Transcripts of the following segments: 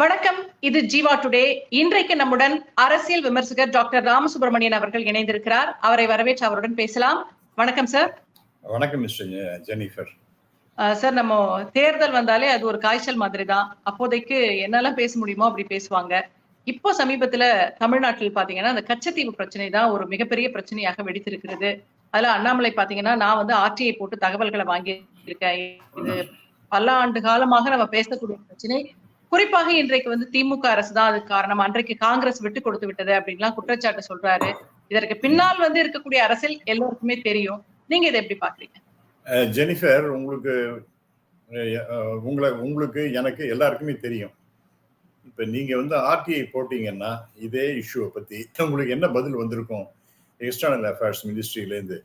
வணக்கம். இது ஜீவா டுடே. இன்றைக்கு நம்முடன் அரசியல் விமர்சகர் டாக்டர் ராமசுப்ரமணியன் அவர்கள் இணைந்திருக்கிறார். அவரை வரவேற்று அவருடன் பேசலாம். வணக்கம் சார். வணக்கம் ஜெனிஃபர். சார் நம்ம தேர்தல் வந்தாலே அது ஒரு காய்ச்சல் மாதிரி தான் அப்போதைக்கு என்னெல்லாம் பேச முடியுமோ அப்படி பேசுவாங்க. இப்போ சமீபத்துல தமிழ்நாட்டில் பாத்தீங்கன்னா அந்த கச்சத்தீவு பிரச்சனை தான் ஒரு மிகப்பெரிய பிரச்சனையாக வெடித்திருக்கிறது. அதுல அண்ணாமலை பாத்தீங்கன்னா நான் வந்து ஆர்டிஐ போட்டு தகவல்களை வாங்கி இருக்கேன் இது பல ஆண்டு காலமாக நம்ம பேசக்கூடிய பிரச்சனை. குறிப்பாக இன்றைக்கு வந்து திமுக அரசு தான் அதுக்கு காரணம். அன்றைக்கு காங்கிரஸ் விட்டு கொடுத்து விட்டது அப்படின்லாம் குற்றச்சாட்டு சொல்றாரு. இதற்கு பின்னால் வந்து இருக்கக்கூடிய அரசியல் எல்லோருக்குமே தெரியும். நீங்க இதை எப்படி பாக்குறீங்க ஜெனிஃபர் உங்களுக்கு உங்களை உங்களுக்கு எனக்கு எல்லாருக்குமே தெரியும். இப்போ நீங்க வந்து ஆர்டிஐ போட்டீங்கன்னா இதே இஷ்யூவை பத்தி உங்களுக்கு என்ன பதில் வந்திருக்கும்? எக்ஸ்டர்னல் அஃபேர்ஸ் மினிஸ்ட்ரியிலேருந்து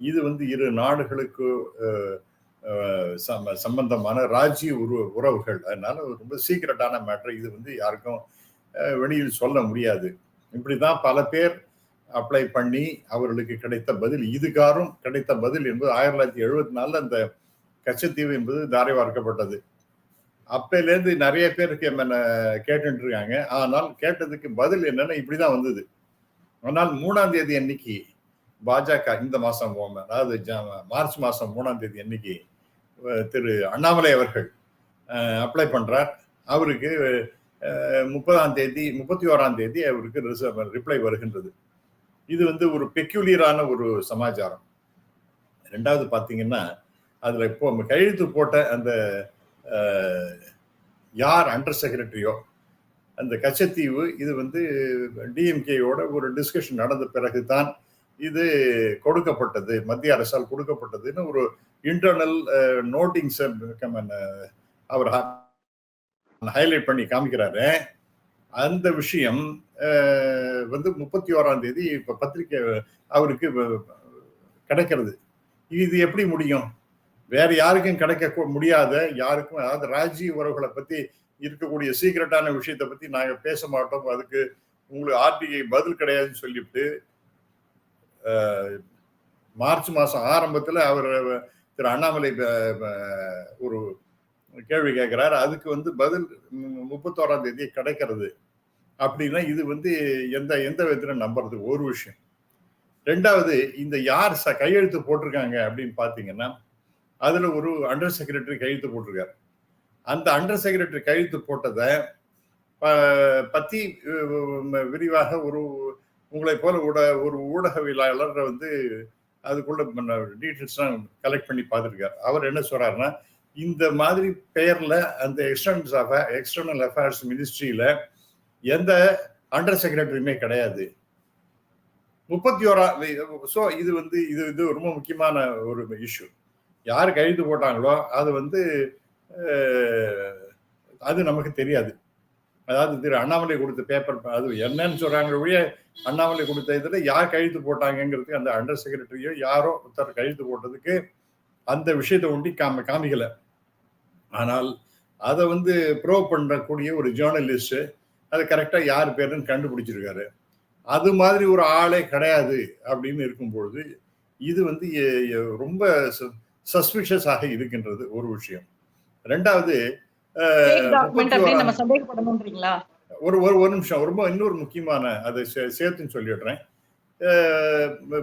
இது வந்து இரு நாடுகளுக்கு சம்பந்தமான ராஜ்ய உரு உறவுகள். அதனால ரொம்ப சீக்கிரட்டான மேட்ரு இது வந்து யாருக்கும் வெளியில் சொல்ல முடியாது. இப்படி தான் பல பேர் அப்ளை பண்ணி அவர்களுக்கு கிடைத்த பதில் இதுகாரும் கிடைத்த பதில் என்பது ஆயிரத்தி தொள்ளாயிரத்தி எழுபத்தி நாலில் அந்த கச்சத்தீவு என்பது தாரை வார்க்கப்பட்டது. அப்பையிலேருந்து நிறைய பேருக்கு என்ன கேட்டுட்டு இருக்காங்க ஆனால் கேட்டதுக்கு பதில் என்னன்னா இப்படிதான் வந்தது. ஆனால் மூணாம் தேதி அன்னைக்கு பாஜக இந்த மாசம் போங்க அதாவது மார்ச் மாசம் மூணாம் தேதி அன்னைக்கு திரு அண்ணாமலை அவர்கள் அப்ளை பண்ணுறார் அவருக்கு முப்பதாம் தேதி முப்பத்தி ஓராம் தேதி அவருக்கு ரிப்ளை வருகின்றது. இது வந்து ஒரு பெக்யூலியரான ஒரு சமாச்சாரம். ரெண்டாவது பார்த்தீங்கன்னா அதில் இப்போ கையெழுத்து போட்ட அந்த யார் அண்டர் செக்ரட்டரியோ அந்த கச்சத்தீவு இது வந்து டிஎம்கேயோட ஒரு டிஸ்கஷன் நடந்த பிறகு தான் இது கொடுக்கப்பட்டது மத்திய அரசால் கொடுக்கப்பட்டதுன்னு ஒரு இன்டர்னல் நோட்டிங்ஸ் அவர் ஹைலைட் பண்ணி காமிக்கிறாரு. அந்த விஷயம் வந்து முப்பத்தி ஓராம் தேதி இப்போ பத்திரிக்கை அவருக்கு வ- கிடைக்கிறது. இது எப்படி முடியும்? வேற யாருக்கும் கிடைக்க முடியாத யாருக்கும் அதாவது ராஜீவ் உறவுகளை பத்தி இருக்கக்கூடிய சீக்கிரட்டான விஷயத்தை பத்தி நாங்கள் பேச மாட்டோம். அதுக்கு உங்களுக்கு ஆர்டிஐ பதில் கிடையாதுன்னு சொல்லிவிட்டு மார்ச் மாதம் ஆரம்பத்தில் அவர் திரு அண்ணாமலை ஒரு கேள்வி கேட்குறாரு அதுக்கு வந்து பதில் முப்பத்தோராம் தேதி கிடைக்கிறது அப்படின்னா இது வந்து எந்த எந்த விதத்தில் நம்புறது ஒரு விஷயம். ரெண்டாவது இந்த யார் ச கையெழுத்து போட்டிருக்காங்க அப்படின்னு பார்த்தீங்கன்னா அதில் ஒரு அண்டர் செக்ரட்டரி கையெழுத்து போட்டிருக்காரு. அந்த அண்டர் செக்ரட்டரி கையெழுத்து போட்டதை ப- விரிவாக ஒரு உங்களை போல ஊட ஒரு ஊடகவியலாளர் வந்து அதுக்குள்ள டீட்டெயில்ஸ்லாம் கலெக்ட் பண்ணி பார்த்துருக்காரு. அவர் என்ன சொல்றாருன்னா இந்த மாதிரி பெயர்ல அந்த எக்ஸ்டர்னல் அஃபேர் எக்ஸ்டர்னல் அஃபேர்ஸ் மினிஸ்ட்ரியில எந்த அண்டர் செக்ரட்டரியுமே கிடையாது. முப்பத்தி ஓரா ஸோ இது வந்து இது இது ரொம்ப முக்கியமான ஒரு இஷ்யூ யார் கைது போட்டாங்களோ அது வந்து அது நமக்கு தெரியாது. அதாவது திரு அண்ணாமலை கொடுத்த பேப்பர் அது என்னன்னு சொல்றாங்க ஒழிய அண்ணாமலை கொடுத்த இதுல யார் கழுத்து போட்டாங்கிறதுக்கு அந்த அண்டர் செக்ரட்டரியோ யாரோ ஒருத்தர் கழுத்து போட்டதுக்கு அந்த விஷயத்தை ஒண்டி காம காமிக்கல. ஆனால் அதை வந்து ப்ரோவ் பண்ணக்கூடிய ஒரு ஜேர்னலிஸ்ட் அது கரெக்டாக யார் பேருன்னு கண்டுபிடிச்சிருக்காரு. அது மாதிரி ஒரு ஆளே கிடையாது அப்படின்னு இருக்கும்பொழுது இது வந்து ரொம்ப சஸ்பிஷியஸாக ஆக இருக்கின்றது ஒரு விஷயம். ரெண்டாவது ஒரு ஒரு ஒரு நிமிஷம். ரொம்ப இன்னொரு முக்கியமான அதை சேர்த்துன்னு சொல்லிடுறேன்.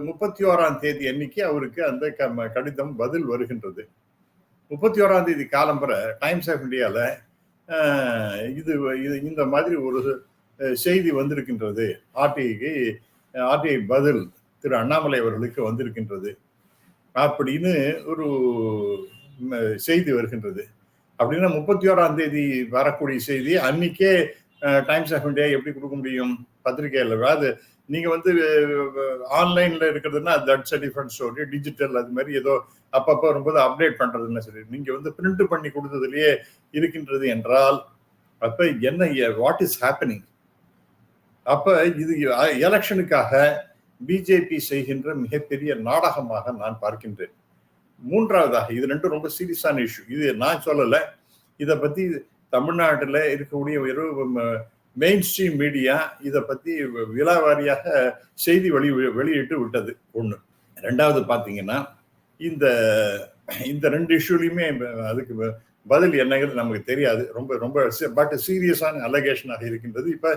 முப்பத்தி ஓராம் தேதி அன்னைக்கு அவருக்கு அந்த கடிதம் பதில் வருகின்றது. முப்பத்தி ஓராம் தேதி காலம்பர டைம்ஸ் ஆஃப் இந்தியாவில் இது இது இந்த மாதிரி ஒரு செய்தி வந்திருக்கின்றது. ஆர்டிஐக்கு ஆர்டிஐ பதில் திரு அண்ணாமலை அவர்களுக்கு வந்திருக்கின்றது. அப்படின்னு ஒரு செய்தி வருகின்றது. அப்படின்னா முப்பத்தி ஓராம் தேதி வரக்கூடிய செய்தி. அன்னைக்கே டைம்ஸ் ஆஃப் இந்தியா எப்படி கொடுக்க முடியும் பத்திரிகையில் அது நீங்க வந்து ஆன்லைன்ல இருக்கிறதுனா that's a different story digital அது மாதிரி ஏதோ அப்பப்போ வரும்போது அப்டேட் பண்றதுன்னு சரி நீங்க வந்து பிரிண்ட் பண்ணி கொடுத்ததுலயே இருக்கின்றது என்றால் அப்ப என்ன வாட் இஸ் ஹேப்பனிங் அப்ப இது எலெக்ஷனுக்காக பிஜேபி செய்கின்ற மிகப்பெரிய நாடகமாக நான் பார்க்கின்றேன். மூன்றாவதாக இது ரெண்டும் ரொம்ப சீரியஸான இஷ்யூ இது நான் சொல்லலை. இதை பற்றி தமிழ்நாட்டில் இருக்கக்கூடிய ஒரு மெயின் ஸ்ட்ரீம் மீடியா இதை பற்றி விலாவாரியாக செய்தி வெளி வெளியிட்டு விட்டது. ஒன்று ரெண்டாவது பார்த்தீங்கன்னா இந்த இந்த ரெண்டு இஷ்யூலையுமே அதுக்கு பதில் என்னங்கிறது நமக்கு தெரியாது. ரொம்ப ரொம்ப பட் சீரியஸான அலகேஷனாக இருக்கின்றது. இப்போ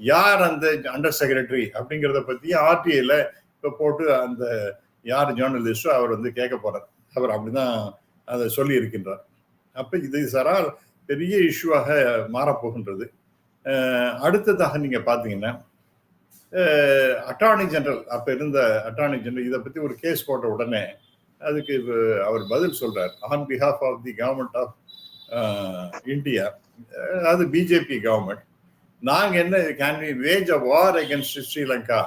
யார் அந்த அண்டர் செக்ரட்டரி அப்படிங்கிறத பற்றி ஆர்டிஐல இப்போ போட்டு அந்த யார் ஜேர்னலிஸ்டோ அவர் வந்து கேட்க போறார். அவர் அப்படிதான் அதை சொல்லி இருக்கின்றார் அப்ப இது சரா பெரிய இஷ்யூவாக மாறப்போகின்றது. அடுத்ததாக நீங்க பாத்தீங்கன்னா அட்டார்னி ஜெனரல் அப்ப இருந்த அட்டார்னி ஜெனரல் இதை பத்தி ஒரு கேஸ் போட்ட உடனே அதுக்கு அவர் பதில் சொல்றார். On behalf of the government of India அதாவது பிஜேபி கவர்மெண்ட் நாங்கள் என்ன can we wage a war against Sri Lanka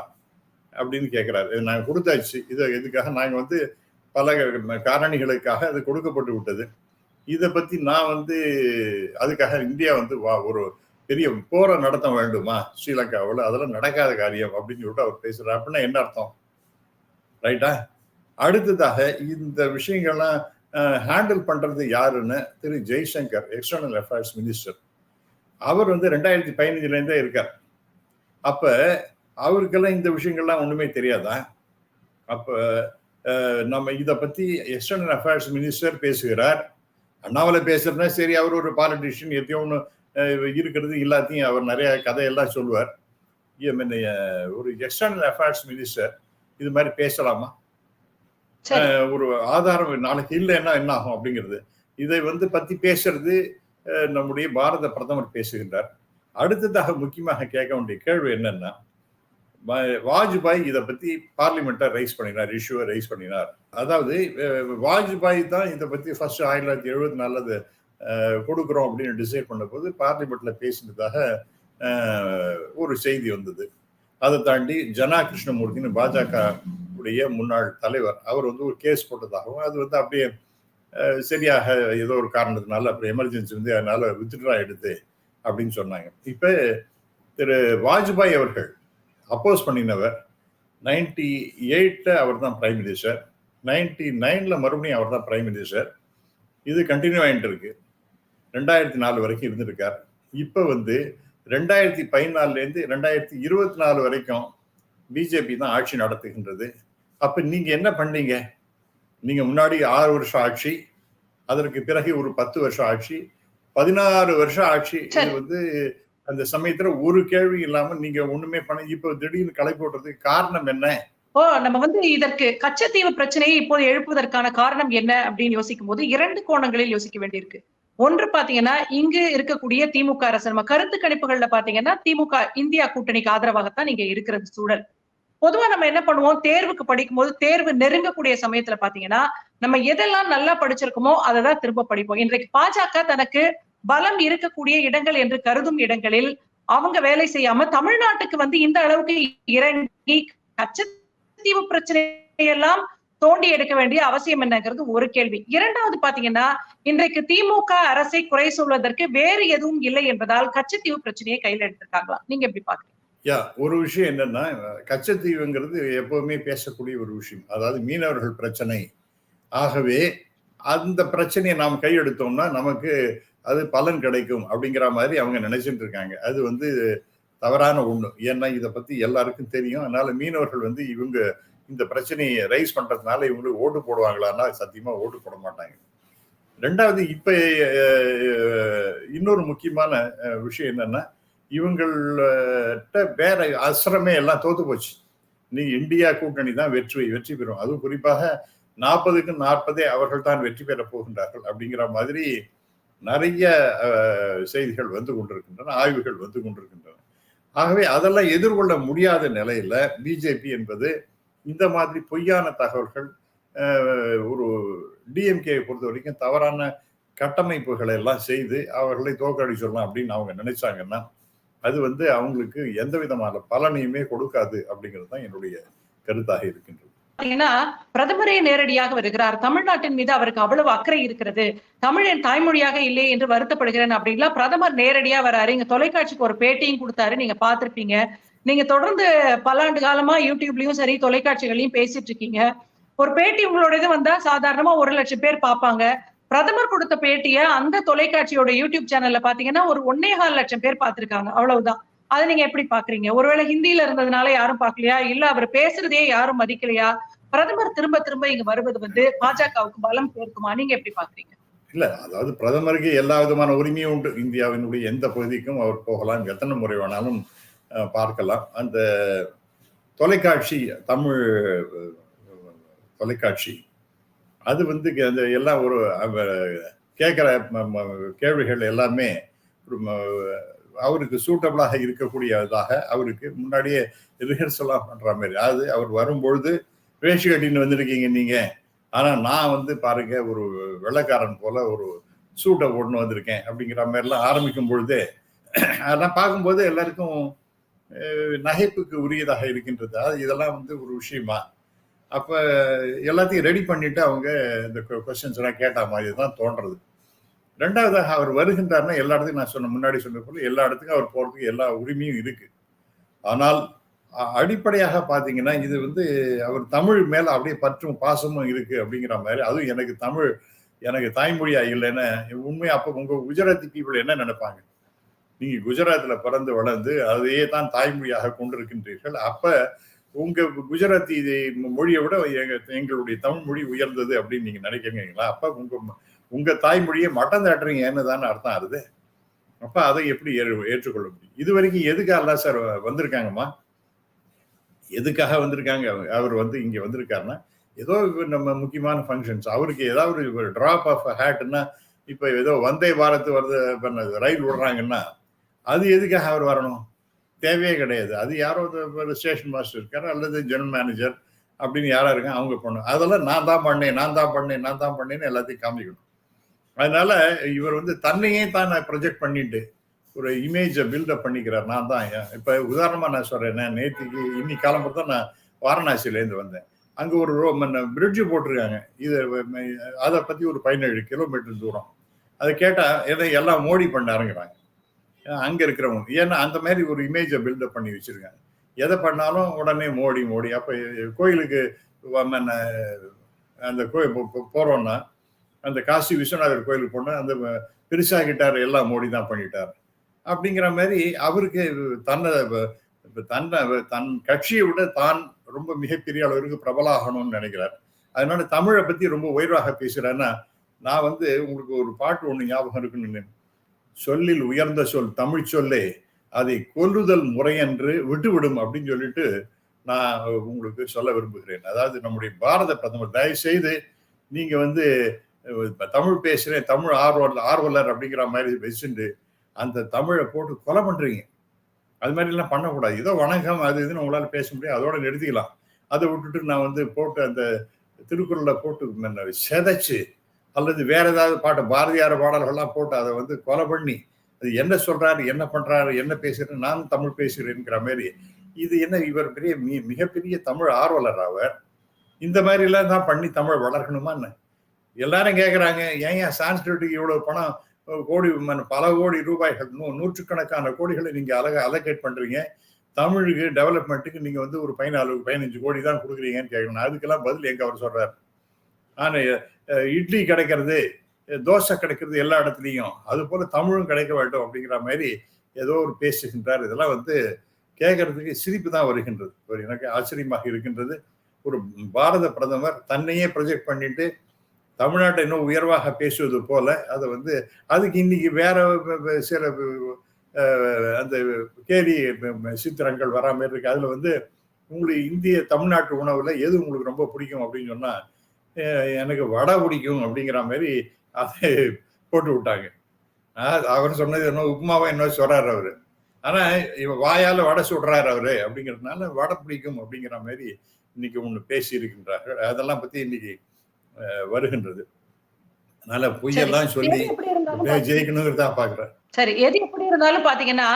அப்படின்னு கேட்குறாரு நாங்கள் கொடுத்தாச்சு. இதை இதுக்காக நாங்கள் வந்து பல காரணிகளுக்காக அது கொடுக்கப்பட்டு விட்டது. இதை பத்தி நான் வந்து அதுக்காக இந்தியா வந்து வா ஒரு பெரிய போரை நடத்த வேண்டுமா? ஸ்ரீலங்காவில் அதெல்லாம் நடக்காத காரியம் அப்படின்னு சொல்லிட்டு அவர் பேசுறாரு. அப்படின்னா என்ன அர்த்தம்? ரைட்டா அடுத்ததாக இந்த விஷயங்கள்லாம் ஹேண்டில் பண்றது யாருன்னு Thiru Jaishankar external affairs minister அவர் வந்து ரெண்டாயிரத்தி பதினஞ்சுல இருந்தே இருக்கார். அப்ப அவருக்கெல்லாம் இந்த விஷயங்கள்லாம் ஒண்ணுமே தெரியாதா? அப்ப நம்ம இதை பத்தி எக்ஸ்டர்னல் அஃபேர்ஸ் மினிஸ்டர் பேசுகிறார். அண்ணாமலை பேசுறதுனா சரி அவர் ஒரு பாலிட்டிஷியன் எத்தையோ ஒன்று இருக்கிறது எல்லாத்தையும் அவர் நிறைய கதையெல்லாம் சொல்லுவார். ஒரு எக்ஸ்டர்னல் அஃபேர்ஸ் மினிஸ்டர் இது மாதிரி பேசலாமா? ஒரு ஆதாரம் நாளைக்கு இல்லைன்னா என்ன ஆகும் அப்படிங்கிறது. இதை வந்து பத்தி பேசுறது நம்முடைய பாரத பிரதமர் பேசுகின்றார். அடுத்ததாக முக்கியமாக கேட்க வேண்டிய கேள்வி என்னன்னா வாஜ்பாய் இதை பத்தி பார்லிமெண்ட்டை ரைஸ் பண்ணினார் இஷ்யூவை ரைஸ் பண்ணினார். அதாவது வாஜ்பாய் தான் இதை பத்தி ஃபர்ஸ்ட் ஆயிரத்தி தொள்ளாயிரத்தி எழுபத்தி நாலு கொடுக்குறோம் அப்படின்னு டிசைட் பண்ணும்போது பார்லிமெண்ட்டில் பார்லிமெண்ட்ல பேசினதாக ஒரு செய்தி வந்தது. அதை தாண்டி ஜனா கிருஷ்ணமூர்த்தின்னு பாஜக உடைய முன்னாள் தலைவர் அவர் வந்து ஒரு கேஸ் போட்டதாகவும் அது வந்து அப்படியே சரியாக ஏதோ ஒரு காரணத்தினால அப்புறம் எமர்ஜென்சி வந்து அதனால வித்ட்ரா எடுத்து அப்படின்னு சொன்னாங்க. இப்போ திரு வாஜ்பாய் அவர்கள் அப்போஸ் பண்ணினவர். நைன்டி எயிட்ட அவர் தான் பிரைம் மினிஸ்டர் நைன்டி நைன்ல மறுபடியும் அவர் தான் பிரைம் மினிஸ்டர் இது கண்டினியூ ஆகிட்டு இருக்கு. ரெண்டாயிரத்தி நாலு வரைக்கும் இருந்திருக்கார். இப்போ வந்து ரெண்டாயிரத்தி பதினாலுல இருந்து ரெண்டாயிரத்தி இருபத்தி நாலு வரைக்கும் பிஜேபி தான் ஆட்சி நடத்துகின்றது. அப்ப நீங்க என்ன பண்ணீங்க? நீங்க முன்னாடி ஆறு வருஷம் ஆட்சி அதற்கு பிறகு ஒரு பத்து வருஷம் ஆட்சி பதினாறு வருஷம் ஆட்சி இது வந்து அந்த சமயத்துல ஒரு கேள்வி இல்லாம நீங்க ஒண்ணுமே பண்ண இப்ப திடீர்னு களை போடுறதுக்கு காரணம் என்ன? ஓ நம்ம வந்து இதற்கு கச்சத்தீவு பிரச்சனையை இப்போது எழுப்புவதற்கான காரணம் என்ன அப்படின்னு யோசிக்கும் போது இரண்டு கோணங்களில் யோசிக்க வேண்டியிருக்கு. ஒன்று பாத்தீங்கன்னா இங்கு இருக்கக்கூடிய திமுக அரசு நம்ம கருத்து கணிப்புகள்ல பாத்தீங்கன்னா திமுக இந்தியா கூட்டணிக்கு ஆதரவாகத்தான் இங்க இருக்கிற சூழல். பொதுவா நம்ம என்ன பண்ணுவோம்? தேர்வுக்கு படிக்கும் போது தேர்வு நெருங்கக்கூடிய சமயத்துல பாத்தீங்கன்னா நம்ம எதெல்லாம் நல்லா படிச்சிருக்கோமோ அதை தான் திரும்ப படிப்போம். இன்றைக்கு பாஜக தனக்கு பலம் இருக்கக்கூடிய இடங்கள் என்று கருதும் இடங்களில் அவங்க வேலை செய்யாம தமிழ்நாட்டுக்கு வந்து இந்த அளவுக்கு இறங்கி கச்சத்தீவு பிரச்சனையெல்லாம் தோண்டி எடுக்க வேண்டிய அவசியம் என்னங்கிறது ஒரு கேள்வி. இரண்டாவது பாத்தீங்கன்னா இன்றைக்கு திமுக அரசை குறை சொல்வதற்கு வேறு எதுவும் இல்லை என்பதால் கச்சத்தீவு பிரச்சனையை கையில் எடுத்திருக்காங்களா? நீங்க எப்படி பாக்குறீங்க? யா ஒரு விஷயம் என்னன்னா கச்சத்தீவுங்கிறது எப்பவுமே பேசக்கூடிய ஒரு விஷயம். அதாவது மீனவர்கள் பிரச்சனை. ஆகவே அந்த பிரச்சனையை நாம் கையெடுத்தோம்னா நமக்கு அது பலன் கிடைக்கும் அப்படிங்கிற மாதிரி அவங்க நினைச்சிட்டு இருக்காங்க. அது வந்து தவறான ஒண்ணு. ஏன்னா இதை பத்தி எல்லாருக்கும் தெரியும். அதனால மீனவர்கள் வந்து இவங்க இந்த பிரச்சனையை ரைஸ் பண்றதுனால இவங்களுக்கு ஓட்டு போடுவாங்களான்னா சத்தியமா ஓட்டு போட மாட்டாங்க. ரெண்டாவது இப்ப இன்னொரு முக்கியமான விஷயம் என்னன்னா இவங்கள்ட்ட வேற அசரமே எல்லாம் தோத்து போச்சு. நீ இந்தியா கூட்டணி தான் வெற்றி வெற்றி பெறும். அதுவும் குறிப்பாக நாற்பதுக்கு நாற்பதே அவர்கள் தான் வெற்றி பெற போகின்றார்கள் அப்படிங்கிற மாதிரி நிறைய செய்திகள் வந்து கொண்டிருக்கின்றன ஆய்வுகள் வந்து கொண்டிருக்கின்றன. ஆகவே அதெல்லாம் எதிர்கொள்ள முடியாத நிலையில பிஜேபி என்பது இந்த மாதிரி பொய்யான தகவல்கள் ஒரு டிஎம்கேயை பொறுத்த வரைக்கும் தவறான கட்டமைப்புகளை எல்லாம் செய்து அவர்களை தோக்கடி அப்படின்னு அவங்க நினைச்சாங்கன்னா அது வந்து அவங்களுக்கு எந்த விதமான பலனையுமே கொடுக்காது அப்படிங்கிறது தான் என்னுடைய கருத்தாக இருக்கின்றது. பாத்தீங்கன்னா பிரதமரே நேரடியாக வருகிறார். தமிழ்நாட்டின் மீது அவருக்கு அவ்வளவு அக்கறை இருக்கிறது. தமிழின் தாய்மொழியாக இல்லை என்று வருத்தப்படுகிறேன் அப்படின்லாம் பிரதமர் நேரடியா வராரு. இங்க தொலைக்காட்சிக்கு ஒரு பேட்டியும் கொடுத்தாரு. நீங்க பாத்திருப்பீங்க நீங்க தொடர்ந்து பல ஆண்டு காலமா யூடியூப்லயும் சரி தொலைக்காட்சிகளையும் பேசிட்டு இருக்கீங்க. ஒரு பேட்டி உங்களோட இது வந்தா சாதாரணமா ஒரு லட்சம் பேர் பார்ப்பாங்க. பிரதமர் கொடுத்த பேட்டிய அந்த தொலைக்காட்சியோட யூடியூப் சேனல்ல பாத்தீங்கன்னா ஒரு ஒன்னே கால் லட்சம் பேர் பார்த்திருக்காங்க. அவ்வளவுதான். அதை நீங்க எப்படி பாக்குறீங்க? ஒருவேளை ஹிந்தியில இருந்ததுனால யாரும் பார்க்கலையா? இல்ல அவர் பேசுறதே யாரும் மதிக்கலையா? பிரதமர் திரும்ப திரும்ப இங்க வருவது வந்து பாஜகவுக்கு பலம் சேர்க்குமா? நீங்க எப்படி பாக்குறீங்க? இல்ல அதாவது பிரதமருக்கு எல்லா விதமான உரிமையும் உண்டு. இந்தியாவினுடைய எந்த பகுதிக்கும் அவர் போகலாம். எத்தனை முறை வேணாலும் பார்க்கலாம். அந்த தொலைக்காட்சி தமிழ் தொலைக்காட்சி அது வந்து அந்த எல்லாம் ஒரு கேட்குற கேள்விகள் எல்லாமே அவருக்கு சூட்டபிளாக இருக்கக்கூடியதாக அவருக்கு முன்னாடியே ரிஹர்சலாக பண்ணுற மாதிரி. அது அவர் வரும்பொழுது வேஷ்டி கட்டின்னு வந்திருக்கீங்க நீங்கள் ஆனால் நான் வந்து பாருங்க ஒரு வெள்ளக்காரன் போல ஒரு சூட்டை போட்டுன்னு வந்திருக்கேன் அப்படிங்கிற மாதிரிலாம் ஆரம்பிக்கும் பொழுது அதெல்லாம் பார்க்கும்போது எல்லாருக்கும் நகைப்புக்கு உரியதாக இருக்கின்றது. அது இதெல்லாம் வந்து ஒரு விஷயமா. அப்போ எல்லாத்தையும் ரெடி பண்ணிட்டு அவங்க இந்த கொஸ்டின்ஸ் எல்லாம் கேட்ட மாதிரி தான் தோன்றது. ரெண்டாவதாக அவர் வருகின்றார்னா எல்லா இடத்துக்கும் நான் சொன்ன முன்னாடி சொன்ன போல எல்லா இடத்துக்கும் அவர் போகிறதுக்கு எல்லா உரிமையும் இருக்கு. ஆனால் அடிப்படையாக பார்த்தீங்கன்னா இது வந்து அவர் தமிழ் மேல அப்படியே பற்றும் பாசமும் இருக்கு அப்படிங்கிற மாதிரி. அதுவும் எனக்கு தமிழ் எனக்கு தாய்மொழியா இல்லைன்னு உண்மையா அப்போ உங்க குஜராத்தி பீப்புள் என்ன நினைப்பாங்க? நீங்க குஜராத்ல பிறந்து வளர்ந்து அதையே தான் தாய்மொழியாக கொண்டிருக்கின்றீர்கள். அப்ப உங்க குஜராத்தி மொழியை விட எங்க எங்களுடைய தமிழ் மொழி உயர்ந்தது அப்படின்னு நீங்க நினைக்கிறீங்களா? அப்ப உங்க உங்க தாய்மொழியை மட்டம் தட்டுறீங்கன்னு தானே அர்த்தம் ஆகுது அப்ப அதை எப்படி ஏற்றுக்கொள்ள முடியும்? இது வரைக்கும் எதுக்காக சார் வந்திருக்காங்கம்மா? எதுக்காக வந்திருக்காங்க? அவர் வந்து இங்க வந்திருக்காருன்னா ஏதோ நம்ம முக்கியமான ஃபங்க்ஷன்ஸ் அவருக்கு ஏதாவது ஒரு டிராப் ஆஃப் ஹேட்னா இப்ப ஏதோ வந்தே பாரத் வருது பண்ணது ரயில் விடுறாங்கன்னா அது எதுக்காக அவர் வரணும்? தேவையே கிடையாது. அது யாரோ ஸ்டேஷன் மாஸ்டர் இருக்காரு அல்லது ஜெனரல் மேனேஜர் அப்படின்னு யாரா இருக்காங்க அவங்க பண்ணணும் அதெல்லாம் நான் தான் பண்ணேன் நான் தான் பண்ணேன் நான் தான் பண்ணேன்னு எல்லாத்தையும் காமிக்கணும். அதனால இவர் வந்து தன்னையே தான் ப்ரொஜெக்ட் பண்ணிட்டு ஒரு இமேஜை பில்டப் பண்ணிக்கிறார். நான் தான் ஏன். உதாரணமாக நான் சொல்கிறேன் நான் நேற்றுக்கு இன்னைக்கு காலம்பு தான் நான் வாரணாசியிலேருந்து வந்தேன். அங்கே ஒரு ரோ பிரிட்ஜு போட்டிருக்காங்க. இது அதை பற்றி ஒரு பதினேழு கிலோமீட்டர் தூரம். அதை கேட்டால் எதை எல்லாம் மோடி பண்ணாருங்கிறாங்க. அங்கே இருக்கிறவங்க. ஏன்னா அந்த மாதிரி ஒரு இமேஜை பில்டப் பண்ணி வச்சுருக்காங்க. எதை பண்ணாலும் உடனே மோடி மோடி. அப்போ கோயிலுக்கு அந்த கோயில் போ- அந்த காசி விஸ்வநாதர் கோயிலுக்கு போனால் அந்த பெருசாகிட்டார் எல்லாம் மோடி தான் பண்ணிட்டார். அப்படிங்கிற மாதிரி அவருக்கு தன்னை தன்னை தன் கட்சியை விட தான் ரொம்ப மிகப்பெரிய அளவிற்கு பிரபலாகணும்னு நினைக்கிறார். அதனால தமிழை பற்றி ரொம்ப உயர்வாக பேசுகிறேன்னா நான் வந்து உங்களுக்கு ஒரு பாட்டு ஒன்று ஞாபகம் இருக்குன்னு சொல்லில் உயர்ந்த சொல் தமிழ் சொல்லே அதை கொல்லுதல் முறையன்று விட்டுவிடும் அப்படின்னு சொல்லிட்டு நான் உங்களுக்கு சொல்ல விரும்புகிறேன். அதாவது நம்முடைய பாரத பிரதமர் தயவு செய்து நீங்கள் வந்து இப்போ தமிழ் பேசுகிறேன் தமிழ் ஆர்வலர் ஆர்வலர் அப்படிங்கிற மாதிரி வச்சுட்டு அந்த தமிழை போட்டு கொலை பண்ணுறீங்க அது மாதிரிலாம் பண்ணக்கூடாது. ஏதோ வணக்கம் அது இதுன்னு உங்களால் பேச முடியும் அதோட நிறுத்திக்கலாம். அதை விட்டுட்டு நான் வந்து போட்டு அந்த திருக்குறளை போட்டு செதைச்சு அல்லது வேற ஏதாவது பாட்டு பாரதியார் பாடல்கள்லாம் போட்டு அதை வந்து கொலை பண்ணி அது என்ன சொல்றாரு என்ன பண்றாரு என்ன பேசுறேன் நான் தமிழ் பேசுகிறேன்ங்கிற மாதிரி. இது என்ன இவர் பெரிய மிக மிகப்பெரிய தமிழ் ஆர்வலர் அவர் இந்த மாதிரிலாம் தான் பண்ணி தமிழ் வளர்க்கணுமா என்ன எல்லாரும் கேட்குறாங்க ஏன் ஏன் சான்ஸ்கிரிட்டுக்கு இவ்வளோ பணம் கோடி பல கோடி ரூபாய்கள் நூ- நூற்றுக்கணக்கான கோடிகளை நீங்கள் அலக அலோகேட் பண்ணுறீங்க தமிழுக்கு டெவலப்மெண்ட்டுக்கு நீங்கள் வந்து ஒரு பதினாலு பதினஞ்சு கோடி தான் கொடுக்குறீங்கன்னு கேட்கணும் அதுக்கெல்லாம் பதில் எங்கே அவர் சொல்கிறார் ஆனால் இட்லி கிடைக்கிறது தோசை கிடைக்கிறது எல்லா இடத்துலையும். அது போல் தமிழும் கிடைக்க வேண்டும் அப்படிங்கிற மாதிரி ஏதோ ஒரு பேசுகின்றார். இதெல்லாம் வந்து கேட்கறதுக்கு சிரிப்பு தான் வருகின்றது. ஒரு எனக்கு ஆச்சரியமாக இருக்கின்றது. ஒரு பாரத பிரதமர் தன்னையே ப்ரொஜெக்ட் பண்ணிட்டு தமிழ்நாட்டை இன்னும் உயர்வாக பேசுவது போல அதை வந்து அதுக்கு இன்னைக்கு வேற சில அந்த கேலி சித்திரங்கள் வராமல் இருக்கு. அதில் வந்து உங்களுக்கு இந்திய தமிழ்நாட்டு உணவில் எது உங்களுக்கு ரொம்ப பிடிக்கும் அப்படின்னு சொன்னால் எனக்கு வடை பிடிக்கும் அப்படிங்கிற மாதிரி அதை போட்டு விட்டாங்க. அவர் சொன்னது என்ன உப்மாவை என்ன சொல்றாரு அவரு. ஆனா இவ வாயால வடை சுடுறாரு அவரு அப்படிங்கிறதுனால வடை பிடிக்கும் அப்படிங்கிற மாதிரி இன்னைக்கு ஒன்று பேசி இருக்கின்றார்கள். அதெல்லாம் பத்தி இன்னைக்கு வருகின்றது. அதனால பொய்யெல்லாம் சொல்லி ஜெயிக்கணுங்கிறதா பாக்குறேன் சரி எது எப்படி இருந்தாலும் பாத்தீங்கன்னா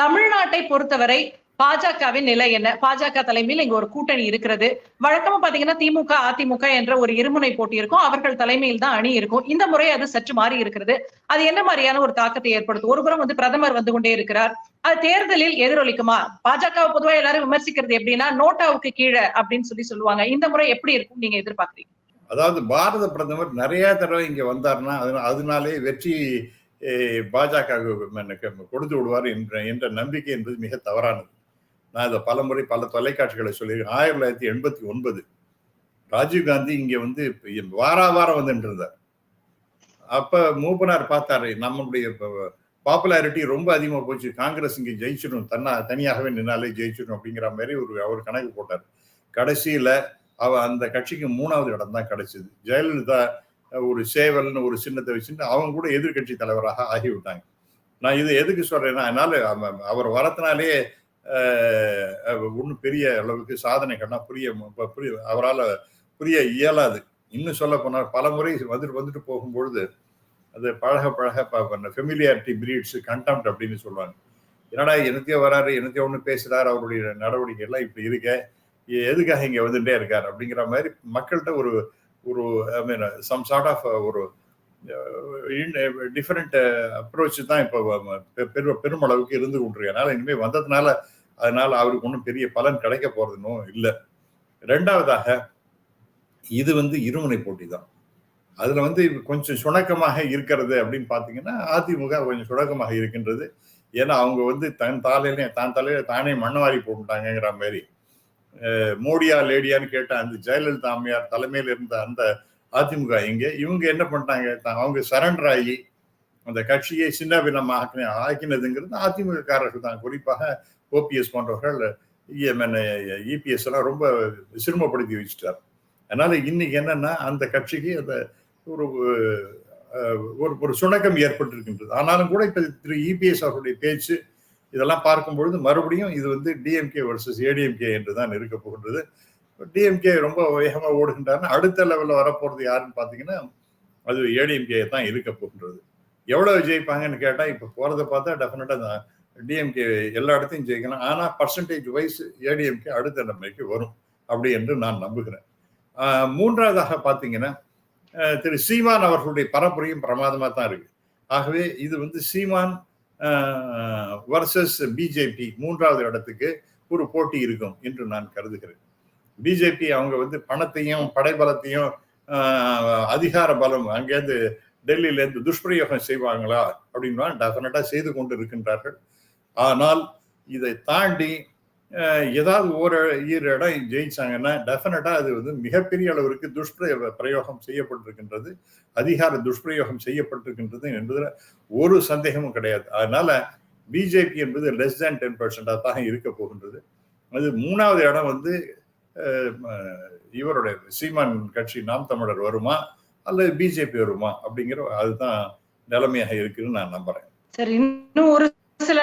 தமிழ்நாட்டை பொறுத்தவரை பாஜகவின் நிலை என்ன? பாஜக தலைமையில் இங்க ஒரு கூட்டணி இருக்கிறது. வழக்கமா பாத்தீங்கன்னா திமுக அதிமுக என்ற ஒரு இருமுனை போட்டி இருக்கும். அவர்கள் தலைமையில் தான் அணி இருக்கும். இந்த முறை அது சற்று மாறி இருக்கிறது. அது என்ன மாதிரியான ஒரு தாக்கத்தை ஏற்படுத்தும்? ஒருபுறம் வந்து பிரதமர் வந்து கொண்டே இருக்கிறார். அது தேர்தலில் எதிரொலிக்குமா? பாஜக பொதுவா எல்லாரும் விமர்சிக்கிறது எப்படின்னா நோட்டாவுக்கு கீழே அப்படின்னு சொல்லி சொல்லுவாங்க. இந்த முறை எப்படி இருக்கும் நீங்க எதிர்பார்க்கறீங்க? அதாவது பாரத பிரதமர் நிறைய தடவை இங்கே வந்தாருன்னா அது அதனாலே வெற்றி பாஜக கொடுத்து விடுவார் என்ற என்ற நம்பிக்கை என்பது மிக தவறானது. நான் இதை பலமுறை பல தொலைக்காட்சிகளை சொல்லியிருக்கேன். ஆயிரத்தி தொள்ளாயிரத்தி எண்பத்தி ஒன்பது ராஜீவ்காந்தி இங்கே வந்து வாரா வாரம் வந்துட்டு இருந்தார் அப்போ மூப்பனார் பார்த்தாரு நம்மளுடைய பாப்புலாரிட்டி ரொம்ப அதிகமாக போச்சு. காங்கிரஸ் இங்கே ஜெயிச்சிடும். தன்னா தனியாகவே நின்னாலே ஜெயிச்சிடும் அப்படிங்கிற மாதிரி ஒரு அவர் கணக்கு போட்டார். கடைசியில் அவ அந்த கட்சிக்கு மூணாவது இடம் தான் கிடைச்சது. ஜெயலலிதா ஒரு சேவல்னு ஒரு சின்னத்தை வச்சுட்டு அவங்க கூட எதிர்க்கட்சி தலைவராக ஆகிவிட்டாங்க. நான் இது எதுக்கு சொல்றேன்னா அதனால அவர் வரத்தினாலே ஒன்றும் பெரிய அளவுக்கு சாதனை கண்ணா புரிய புரிய அவரால் புரிய இயலாது. இன்னும் சொல்ல போனால் பல முறை வந்துட்டு வந்துட்டு போகும்பொழுது அது பழக பழக ஃபெமிலியாரிட்டி பிரீட்ஸ் கண்டெம்ட் அப்படின்னு சொல்லுவாங்க. என்னடா எனக்கே வராரு எனக்கே ஒன்று பேசுறாரு அவருடைய நடவடிக்கை எல்லாம் இப்படி இருக்க. எதுக்காக இங்க வந்துட்டே இருக்காரு? அப்படிங்கிற மாதிரி மக்கள்கிட்ட ஒரு ஒரு I mean some sort of ஒரு டிஃப்ரெண்ட் அப்ரோச் தான் இப்போ பெரு பெருமளவுக்கு இருந்து கொண்டிருக்கு அதனால இனிமேல் வந்ததுனால அதனால அவருக்கு ஒன்றும் பெரிய பலன் கிடைக்க போறதுன்னு இல்லை. ரெண்டாவதாக இது வந்து இருமுனை போட்டி தான். அதுல வந்து கொஞ்சம் சுணக்கமாக இருக்கிறது அப்படின்னு பார்த்தீங்கன்னா அதிமுக கொஞ்சம் சுணக்கமாக இருக்கின்றது. ஏன்னா அவங்க வந்து தன் தாலையிலையும் தான் தலையில தானே மண்ணவாரி போட்டுட்டாங்கிற மாதிரி. மோடியா லேடியான்னு கேட்ட அந்த ஜெயலலிதா அம்மையார் தலைமையில் இருந்த அந்த அதிமுக இங்க இவங்க என்ன பண்ணிட்டாங்க? அவங்க சரண்டர் ஆகி அந்த கட்சியை சின்ன பின்னம் ஆக்கின ஆக்கினதுங்கிறது அதிமுக காரர்கள் தான். குறிப்பாக ஓபிஎஸ் போன்றவர்கள் இபிஎஸ் எல்லாம் ரொம்ப சிரமப்படுத்தி வச்சுட்டார். அதனால இன்னைக்கு என்னன்னா அந்த கட்சிக்கு அந்த ஒரு ஒரு ஒரு சுணக்கம் ஏற்பட்டிருக்கின்றது. ஆனாலும் கூட இப்ப திரு இபிஎஸ் அவருடைய பேச்சு இதெல்லாம் பார்க்கும்பொழுது மறுபடியும் இது வந்து டிஎம்கே வர்சஸ் ஏடிஎம்கே என்று தான் இருக்க போகின்றது. டிஎம்கே ரொம்ப வேகமாக ஓடுகின்றாருன்னா அடுத்த லெவலில் வரப்போறது யாருன்னு பார்த்தீங்கன்னா அது ஏடிஎம்கே தான் இருக்க போகின்றது. எவ்வளோ ஜெயிப்பாங்கன்னு கேட்டால் இப்போ போகிறத பார்த்தா டெஃபினட்டாக டிஎம்கே எல்லா இடத்தையும் ஜெயிக்கலாம். ஆனால் பர்சன்டேஜ் வைஸ் ஏடிஎம்கே அடுத்த நிலைமைக்கு வரும் அப்படி என்று நான் நம்புகிறேன். மூன்றாவதாக பார்த்தீங்கன்னா திரு சீமான் அவர்களுடைய பரப்புரையும் பிரமாதமாக தான் இருக்கு. ஆகவே இது வந்து சீமான் வர்சஸ் பிஜேபி மூன்றாவது இடத்துக்கு ஒரு போட்டி இருக்கும் என்று நான் கருதுகிறேன். பிஜேபி அவங்க வந்து பணத்தையும் படைபலத்தையும் அதிகார பலம் அங்கேருந்து டெல்லியிலேருந்து துஷ்பிரயோகம் செய்வாங்களா அப்படின்னா டெஃபினட்டாக செய்து கொண்டு இருக்கின்றார்கள் ஆனால் இதை தாண்டி ஏதாவது ஒரு இரு இடம் ஜெயிச்சாங்கன்னா டெஃபினட்டா அது வந்து மிகப்பெரிய அளவிற்கு துஷ்பிரய பிரயோகம் செய்யப்பட்டிருக்கின்றது. அதிகார துஷ்பிரயோகம் செய்யப்பட்டிருக்கின்றது என்பதில் ஒரு சந்தேகமும் கிடையாது. அதனால பிஜேபி என்பது லெஸ் தேன் டென் பர்சன்டாக தான் இருக்க போகின்றது. அது மூணாவது இடம் வந்து இவருடைய சீமான் கட்சி நாம் தமிழர் வருமா அல்லது பிஜேபி வருமா அப்படிங்கிற அதுதான் நிலைமையாக இருக்குன்னு நான் நம்புறேன். சரி இன்னும் ஒரு சில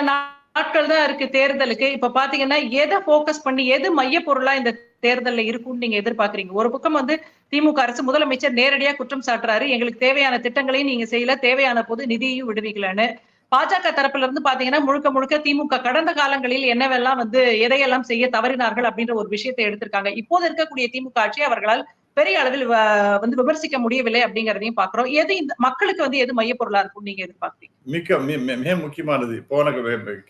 நாட்கள் தான் இருக்கு தேர்தலுக்கு. இப்ப பாத்தீங்கன்னா எதை போக்கஸ் பண்ணி எது மைய பொருளா இந்த தேர்தல்ல இருக்கும்னு நீங்க எதிர்பார்க்கறீங்க? ஒரு பக்கம் வந்து திமுக அரசு முதலமைச்சர் நேரடியா குற்றம் சாட்டுறாரு. எங்களுக்கு தேவையான திட்டங்களையும் நீங்க செய்யல தேவையான போது நிதியையும் விடுவிக்கலன்னு. பாஜக தரப்புல இருந்து பாத்தீங்கன்னா முழுக்க முழுக்க திமுக கடந்த காலங்களில் என்னவெல்லாம் வந்து எதையெல்லாம் செய்ய தவறினார்கள் அப்படின்ற ஒரு விஷயத்தை எடுத்திருக்காங்க. இப்போது இருக்கக்கூடிய திமுக ஆட்சி அவர்களால் பெரிய அளவில் வ- வந்து விமர்சிக்க முடியவில்லை அப்படிங்கறதையும் பாக்குறோம் எது இந்த மக்களுக்கு வந்து எது மையப்பொருளா இருக்கும் நீங்க எதிர்பார்க்கறீங்க? மிக்க மிக முக்கியமானது. போன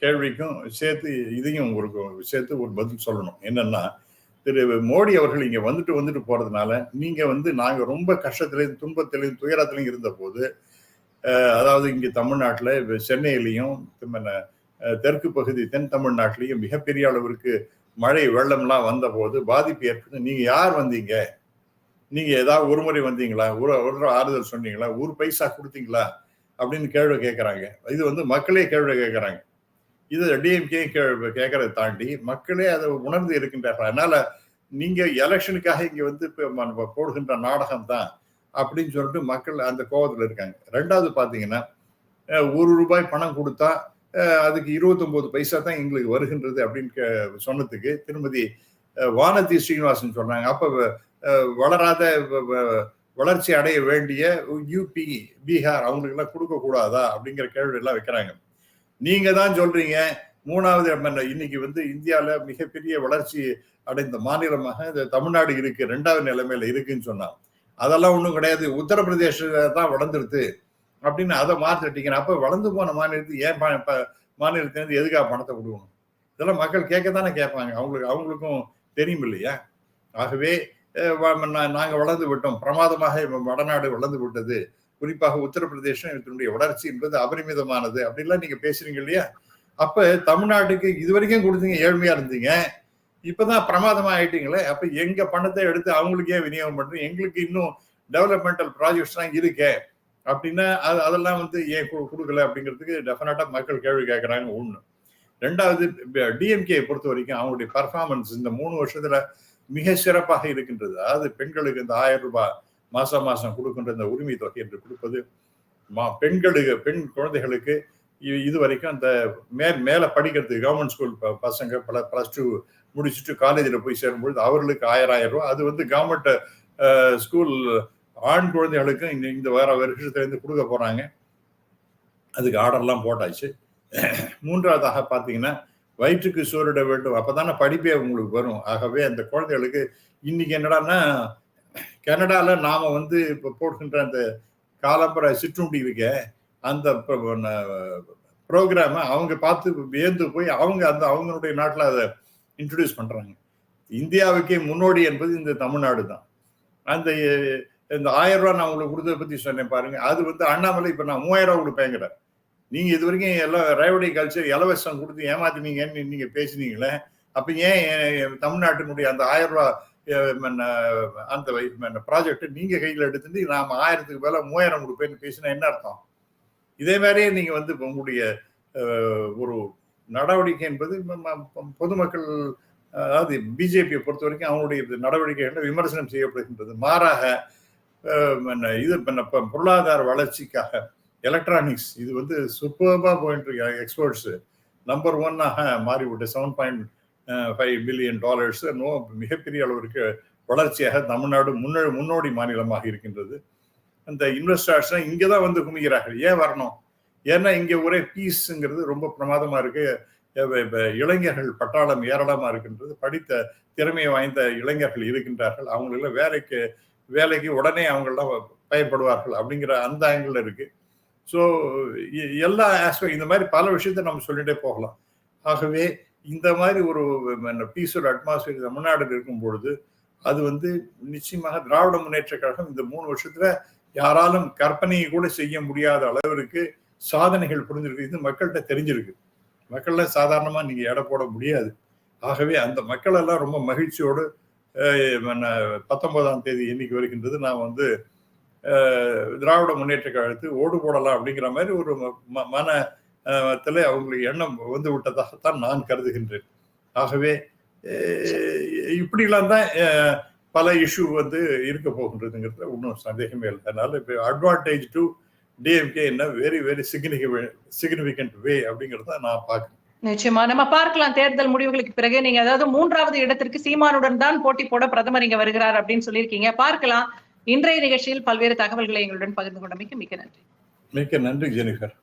கேள்விக்கும் சேர்த்து இதையும் ஒரு சேர்த்து ஒரு பதில் சொல்லணும். என்னன்னா திரு மோடி அவர்கள் இங்க வந்துட்டு வந்துட்டு போறதுனால நீங்க வந்து நாங்க ரொம்ப கஷ்டத்திலையும் துன்பத்திலையும் துயரத்திலையும் இருந்த போது அதாவது இங்க தமிழ்நாட்டுல சென்னையிலையும் தெற்கு பகுதி தென் தமிழ்நாட்டிலையும் மிகப்பெரிய அளவிற்கு மழை வெள்ளம்லாம் வந்த போது பாதிப்பு ஏற்பட்டு நீங்க யார் வந்தீங்க? நீங்க ஏதாவது ஒரு முறை வந்தீங்களா? ஒரு ஒரு தடவை ஆறுதல் சொன்னீங்களா? ஒரு பைசா கொடுத்தீங்களா? அப்படின்னு கேள்வி கேட்கறாங்க. இது வந்து மக்களே கேள்வி கேட்கறாங்க. இது டிஎம்கே கேள்வி கேட்கறதை தாண்டி மக்களே அதை உணர்ந்து இருக்கின்றார்கள். அதனால நீங்க எலெக்ஷனுக்காக இங்க வந்து இப்போ போடுகின்ற நாடகம் தான் அப்படின்னு சொல்லிட்டு மக்கள் அந்த கோபத்தில் இருக்காங்க. ரெண்டாவது பார்த்தீங்கன்னா ஒரு ரூபாய் பணம் கொடுத்தா அதுக்கு இருபத்தொம்போது பைசா தான் எங்களுக்கு வருகின்றது அப்படின்னு கே- சொன்னதுக்கு திருமதி வானதி ஸ்ரீனிவாசன் சொன்னாங்க. அப்போ வளராத வ- வ- வளர்ச்சி அடைய வேண்டிய யூபி பீகார் அவங்களுக்கு எல்லாம் அப்படிங்கிற கேள்வி எல்லாம் வைக்கிறாங்க. நீங்க தான் சொல்றீங்க மூணாவது இன்னைக்கு வந்து இந்தியாவில் மிகப்பெரிய வளர்ச்சி அடைந்த மாநிலமாக இந்த தமிழ்நாடு இருக்கு ரெண்டாவது நிலைமையில இருக்குன்னு சொன்னான் அதெல்லாம் ஒன்றும் கிடையாது உத்தரப்பிரதேச தான் வளர்ந்துருது அப்படின்னு அதை மாத்திட்டீங்க அப்போ வளர்ந்து போன மாநிலத்துக்கு ஏன் மாநிலத்திலேருந்து எதுக்காக பணத்தை கொடுக்கணும்? இதெல்லாம் மக்கள் கேட்க தானே கேட்பாங்க அவங்களுக்கு அவங்களுக்கும் தெரியும் இல்லையா? ஆகவே நாங்கள் வளர்ந்து விட்டோம். பிரமாதமாக வடநாடு வளர்ந்து விட்டது. குறிப்பாக உத்தரப்பிரதேசம் இதனுடைய வளர்ச்சி என்பது அபரிமிதமானது. அப்படின்லாம் நீங்க பேசுறீங்க இல்லையா? அப்ப தமிழ்நாட்டுக்கு இது வரைக்கும் கொடுத்தீங்க ஏழ்மையா இருந்தீங்க. இப்பதான் பிரமாதமா ஆயிட்டீங்களே. அப்ப எங்க பணத்தை எடுத்து அவங்களுக்கே விநியோகம் பண்றோம் எங்களுக்கு இன்னும் டெவலப்மெண்டல் ப்ராஜெக்ட்ஸ்லாம் இருக்கே. அப்படின்னா அது அதெல்லாம் வந்து ஏன் கு- கொடுக்கல அப்படிங்கிறதுக்கு டெஃபினட்டா மக்கள் கேள்வி கேட்கறாங்க ஒண்ணு. ரெண்டாவது டிஎம்கே பொறுத்த வரைக்கும் அவங்களுடைய பர்ஃபார்மன்ஸ் இந்த மூணு வருஷத்துல மிக சிறப்பாக இருக்கின்றது. அதாவது பெண்களுக்கு இந்த ஆயிரம் ரூபாய் மாசம் மாசம் கொடுக்கின்ற இந்த உரிமை தொகை என்று கொடுப்பது மா பெண்களுக்கு பெண் குழந்தைகளுக்கு இது வரைக்கும் அந்த மே மேலே படிக்கிறது கவர்மெண்ட் ஸ்கூல் பசங்க பல ப்ளஸ் டூ முடிச்சுட்டு காலேஜில் போய் சேரும்பொழுது அவர்களுக்கு ஆயிரம் ஆயிரம் ரூபாய். அது வந்து கவர்மெண்ட் ஸ்கூல் ஆண் குழந்தைகளுக்கும் இந்த இந்த வேற வருஷத்துலேருந்து கொடுக்க போகிறாங்க அதுக்கு ஆர்டர்லாம் போட்டாச்சு. மூன்றாவதாக பார்த்தீங்கன்னா வயிற்றுக்கு சோறிட வேண்டும். அப்பதானே படிப்பே உங்களுக்கு வரும். ஆகவே அந்த குழந்தைகளுக்கு இன்னைக்கு என்னடான்னா கனடால நாம வந்து இப்போ போடுகின்ற அந்த காலம்பர சிற்றுண்டி அந்த ப்ரோக்ராமை அவங்க பார்த்து வியந்து போய் அவங்க அந்த அவங்களுடைய நாட்டில் அதை இன்ட்ரடியூஸ் பண்றாங்க. இந்தியாவுக்கே முன்னோடி என்பது இந்த தமிழ்நாடு தான். அந்த இந்த ஆயிரம் ரூபா நான் உங்களுக்கு கொடுத்ததை பத்தி சொன்னேன் பாருங்க. அது வந்து அண்ணாமலை இப்ப நான் மூவாயிரம் ரூபா கொடுப்பேங்கிறேன் நீங்க இது வரைக்கும் எல்லாம் ரேவடி கல்ச்சர் இலவசம் கொடுத்து ஏமாத்தினீங்கன்னு நீங்க பேசுனீங்களே அப்ப ஏன் தமிழ்நாட்டினுடைய அந்த ஆயிரம் ரூபாய் அந்த ப்ராஜெக்ட் நீங்க கையில் எடுத்துட்டு நாம ஆயிரத்துக்கு மேல மூவாயிரம் கொடுப்பேன்னு பேசினா என்ன அர்த்தம்? இதே மாதிரியே நீங்க வந்து உங்களுடைய ஒரு நடவடிக்கை என்பது பொதுமக்கள் அதாவது பிஜேபியை பொறுத்த வரைக்கும் அவங்களுடைய நடவடிக்கைகளை விமர்சனம் செய்யப்படுகின்றது. மாறாக இது என்ன, பொருளாதார வளர்ச்சிக்காக எலக்ட்ரானிக்ஸ் இது வந்து சூப்பர்பா போயிட்டு இருக்கு. எக்ஸ்போர்ட்ஸ் நம்பர் ஒன்னாக மாறிவிட்டு seven point five billion dollars no மிகப்பெரிய அளவிற்கு வளர்ச்சியாக தமிழ்நாடு முன்னோ முன்னோடி மாநிலமாக இருக்கின்றது. அந்த இன்வெஸ்டர்ஸ் இங்கே தான் வந்து குமிக்கிறார்கள். ஏன் வரணும்? ஏன்னா இங்கே ஒரே பீஸுங்கிறது ரொம்ப பிரமாதமாக இருக்கு. இளைஞர்கள் பட்டாளம் ஏராளமாக இருக்கின்றது. படித்த திறமையை வாய்ந்த இளைஞர்கள் இருக்கின்றார்கள். அவங்களெல்லாம் வேலைக்கு வேலைக்கு உடனே அவங்களெல்லாம் பயப்படுவார்கள் அப்படிங்கிற அந்த ஆங்கிள் இருக்குது ஸோ எல்லா ஆஸ்பெக்ட் இந்த மாதிரி பல விஷயத்தை நம்ம சொல்லிகிட்டே போகலாம். ஆகவே இந்த மாதிரி ஒரு பீஸ்ஃபுல் அட்மாஸ்பியர் தமிழ்நாடு இருக்கும் பொழுது அது வந்து நிச்சயமாக திராவிட முன்னேற்ற கழகம் இந்த மூணு வருஷத்துல யாராலும் கற்பனையை கூட செய்ய முடியாத அளவிற்கு சாதனைகள் புரிஞ்சிருக்கு. இது மக்கள்கிட்ட தெரிஞ்சிருக்கு. மக்கள்லாம் சாதாரணமா நீங்க எடை போட முடியாது. ஆகவே அந்த மக்கள் எல்லாம் ரொம்ப மகிழ்ச்சியோடு மன்ன, பத்தொன்பதாம் தேதி எண்ணிக்கை வருகின்றது நான் வந்து திராவிட முன்னேற்ற கழகத்து ஓடு போடலாம் அப்படிங்கிற மாதிரி ஒரு ம- ம- மன த்துல அவங்களுக்கு எண்ணம் வந்து விட்டதாகத்தான் நான் கருதுகின்றேன். ஆகவே இப்படிலாம் தான் பல இஷ்யூ வந்து இருக்க போகின்றதுங்கிறதுல ஒன்றும் சந்தேகமே இல்லை. அதனால இப்போ அட்வான்டேஜ் டு டிஎம்கே என்ன very very significant significant way அப்படிங்கிறத நான் பார்க்குறேன். நிச்சயமா. நம்ம பார்க்கலாம். தேர்தல் முடிவுகளுக்கு பிறகு நீங்க அதாவது மூன்றாவது இடத்திற்கு சீமானுடன் தான் போட்டி போட பிரதமர் இங்க வருகிறார் அப்படின்னு சொல்லியிருக்கீங்க. பார்க்கலாம். இன்றைய நிகழ்ச்சியில் பல்வேறு தகவல்களை எங்களுடன் பகிர்ந்து கொண்டமைக்கு மிக்க நன்றி. மிக்க நன்றி ஜெனிஃபர்.